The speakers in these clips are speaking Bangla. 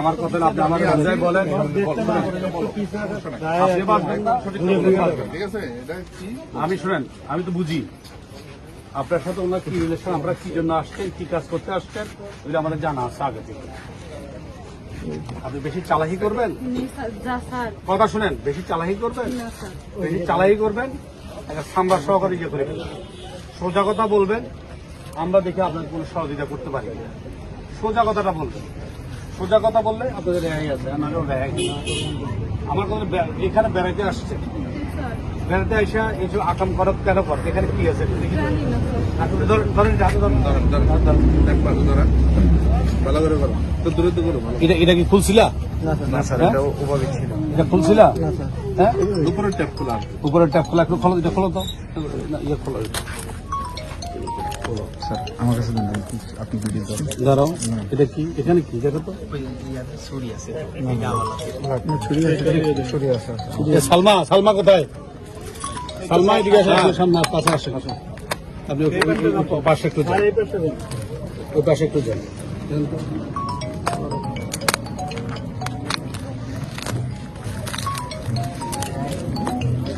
আমার কথা আপনি বুঝাই বলেন আমি শুনেন, আমি তো বুঝি। আপনার সাথে ওনার কি রিলেশন আমরা কি জন্য আসছেন, কি কাজ করতে আসছেন ওগুলো আমাদের জানা আছে আগে থেকে। আপনি বেশি চালাকি করবেন কথা শুনেন বেশি চালাকি করবেন বেশি চালাকি করবেন একটা সাম্বার সহকারে ইয়ে করে সোজা কথা বলবেন আমরা দেখে আপনার কোনো সহযোগিতা করতে পারি সোজা কথাটা বলবেন সোজা কথা বললে আপনাদের রেহাই আছে আমারও রেহাই আমার কথা এখানে বেড়াইতে আসছে বেড়াতে এসে এইসব আকাম করত কেন কর এখানে কি আছে ধরেন, ধরেন ধরেন। ধরেন ধরেন ভালো করে। করো তো দূরে করো এটা এটা কি খুলছিলা? না স্যার। হ্যাঁ? এটা ওভাবে ছিল। এটা খুলছিলা? হ্যাঁ? উপরে ট্যাপ খোলা আছে। উপরে ট্যাপ খোলা একটু খোলো এটা খোলো তো। না, ইয়ে খোলো স্যার আমার কাছে আপনি ভিডিও দাঁড়াও এটা কি? এখানে কি? দেখো তো। ছড়ি আছে এ, সালমা সালমা কোথায়? সালমা এদিকে আসেন সামনে পাশে আসেন আপনি পাশে একটু যান। ওই পাশে একটু যান।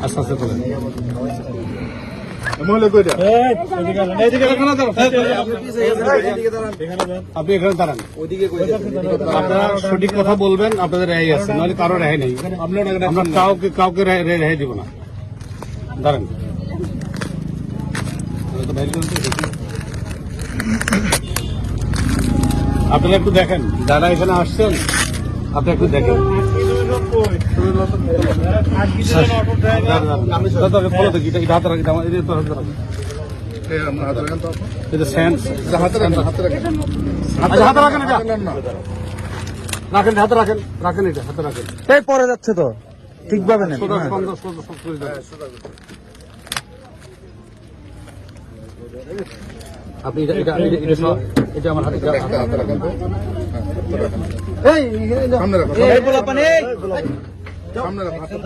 আস্তে আস্তে দাঁড়ান আপনারা সঠিক কথা বলবেন আপনাদের রেহাই আছে নাহলে কারও রেহাই নেই আমরা কাউকে কাউকে রেহাই দিব না দাঁড়ান। আপনারা একটু দেখেন। যারা এখানে আসছেন আপনি একটু দেখেন। এটা রাখেন হাতে এটা। হাতে এই পরে যাচ্ছে তো। ঠিকভাবে নেন। আপনি এটা এটা এটা- এটা এটা আমার হাতে এই সামনে রাখো। এই পোলাপান, এই! সামনে রাখো হাতে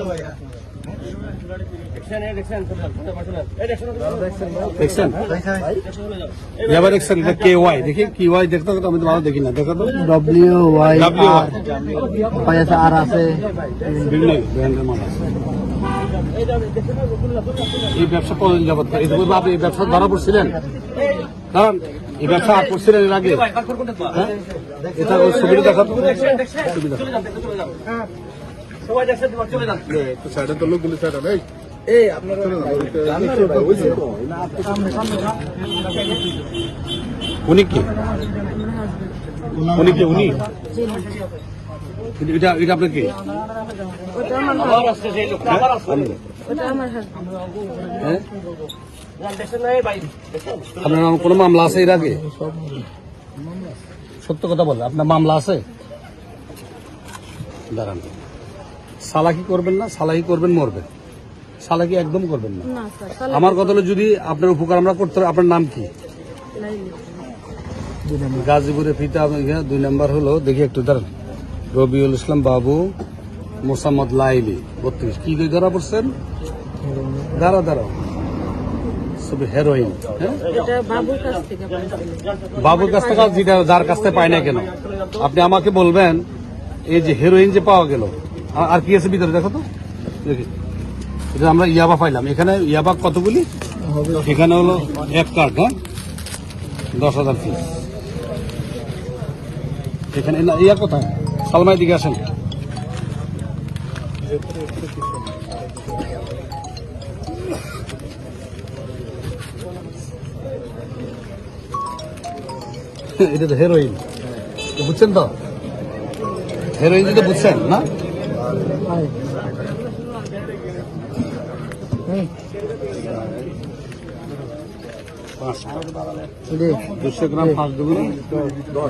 দেখছেন এবার দেখছেন এটা কে ওয়াই? দেখি কি ওয়াই দেখতে তো আমি তো ভালো দেখি না। দেখো ডব্লিউ ওয়াই ডাব্লিউ ওয়াই পাশে আর আছে। বিভিন্ন ব্র্যান্ডের এই ব্যবসা কতদিন যাবত এই পূর্বে আপনি এই ব্যবসা ধরা পড়ছিলেন? দাঁড়ান এই ব্যবসা আর করছিলেন এর আগে। হ্যাঁ? এটা ওই ছবিটা দেখা ছবিটা একটু সাইডে তো। লোকগুলি সাইডে এই এই আপনার উনি কি? উনি কি উনি? এটা এটা আপনার কি? আমার আপনার নাম কোনো মামলা আছে এর আগে? সত্য কথা বলে আপনার মামলা আছে? দাঁড়ান। সালাকি করবেন না সালাকি করবেন মরবেন। সালাকি একদম করবেন না। আমার কথা হলো যদি আপনার উপকার আমরা করতে আপনার নাম কি? গাজীপুরে ফিতা দুই নাম্বার হলো দেখি একটু দাঁড়ান। রবিউল ইসলাম বাবু মোসাম্মদ লাইলি বত্রিশ। কি ধরা পড়ছেন? দাঁড়া দাঁড়াও। সব হেরোইন হ্যাঁ? বাবুর কাছ থেকে যেটা যার কাছ থেকে পায় না কেন? আপনি আমাকে বলবেন এই যে হেরোইন যে পাওয়া গেল আর- আর কি আছে ভিতরে দেখো তো? দেখি। এটা আমরা ইয়াবা পাইলাম। এখানে ইয়াবা কতগুলি? এখানে হলো এক কার্ড হ্যাঁ? দশ হাজার পিস এখানে না ইয়া কোথায়? সালমাই দিকে আসেন। এটা তো হেরোইন বুঝছেন তো? হেরোইন যেটা বুঝছেন না? দুশো গ্রাম পাঁচ দুগুণ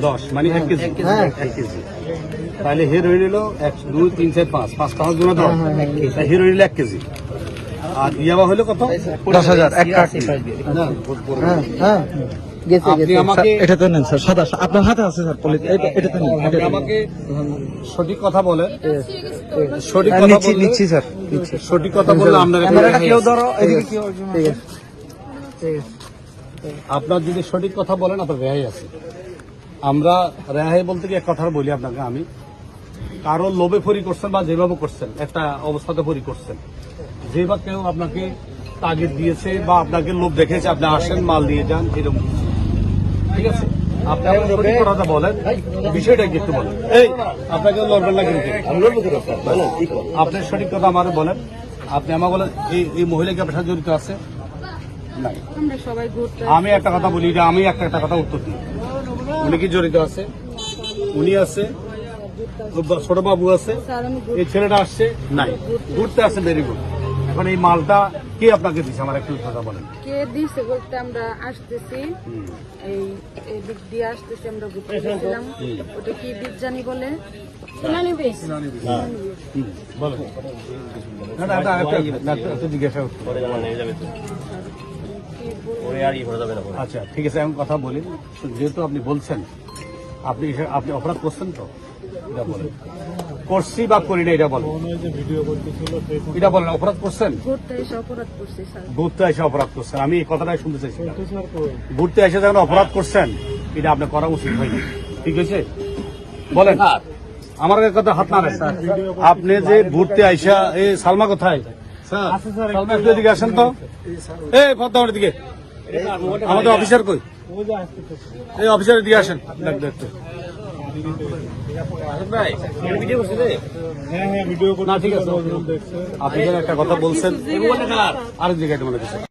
দশ। মানে এক কেজি। এক কেজি। তাহলে হিরোইন হলো এক দুই তিন চার পাঁচ। পাঁচ পাঁচ গুণ দশ। হিরোইন হলো এক কেজি। আর ইয়াবা হলো কত? দশ হাজার। এক কাঠ। হ্যাঁ হ্যাঁ এটা তো নেন স্যার সাদা আপনার হাতে আছে স্যার এটা- এটা তো নেন আমাকে সঠিক কথা বলেন সঠিক হ্যাঁ, কথা নিচ্ছি নিচ্ছি স্যার সঠিক কথা বললে আপনার কেউ ধরো এদিকে কেউ ঠিক আছে। ঠিক আছে। আপনার যদি সঠিক কথা বলেন আপনার রেহাই আছে। আমরা রেহাই বলতে কি এক কথা বলি আপনাকে আমি। কারও লোভে ফরি করছেন বা যেভাবে করছেন একটা অবস্থাতে ফরি করছেন। যে বা কেউ আপনাকে তাগিদ দিয়েছে বা আপনাকে লোভ দেখেছে আপনি আসেন মাল দিয়ে যান এরকম ঠিক আছে? আপনি আমার সঠিক কথাটা বলেন? বিষয়টা কি একটু বলেন? এই আপনাকে লড়বেন না কিন্তু। আপনি সঠিক কথা আমার বলেন। আপনি আমার বলেন এই এই মহিলা কি আপনার সাথে জড়িত আছে? নাই। আমরা সবাই ঘুরতে আমি একটা কথা বলি যে আমি একটা একটা কথা উত্তর দিই। উনি কি জড়িত আছে? উনি আছে ছোট বাবু আছে এই ছেলেটা আসছে? নাই। ঘুরতে আসছে ভেরি গুড এখন এই মালটা কে আপনাকে দিছে? আমার একটু কথা বলেন। কে দিছে বলতে আমরা আসতেছি। এই এই দিক দিয়ে আসতেছি আমরা ঘুরতে গেছিলাম। ওটা কি বিজ্ঞানী বলে? সোনালি বেশ হুম, বলেন। না না এটা- এটা- না, এটা- এটা জিজ্ঞাসা। আচ্ছা ঠিক আছে এখন কথা বলি। যেহেতু আপনি বলছেন আপনি এসে- আপনি অপরাধ করছেন তো? এটা বলেন। করছি বা করি না এটা বলেন। এটা বলেন অপরাধ করছেন? ঘুরতে এসে অপরাধ করছেন। আমি এই কথাটাই শুনতে চাইছি। ঘুরতে এসে যখন অপরাধ করছেন এটা আপনার করা উচিত হয়নি। ঠিক আছে বলেন। আমার কথা হাত না। আপনি যে ঘুরতে আইসা এই সালমা কোথায়? স্যার সালমা একটু এদিকে আসেন তো। কথা দিকে। আমাদের অফিসার কই? এই অফিসারের দিকে আসেন। আছে আপনি যেন একটা কথা বলছেন আরেক জায়গায় মনে করছেন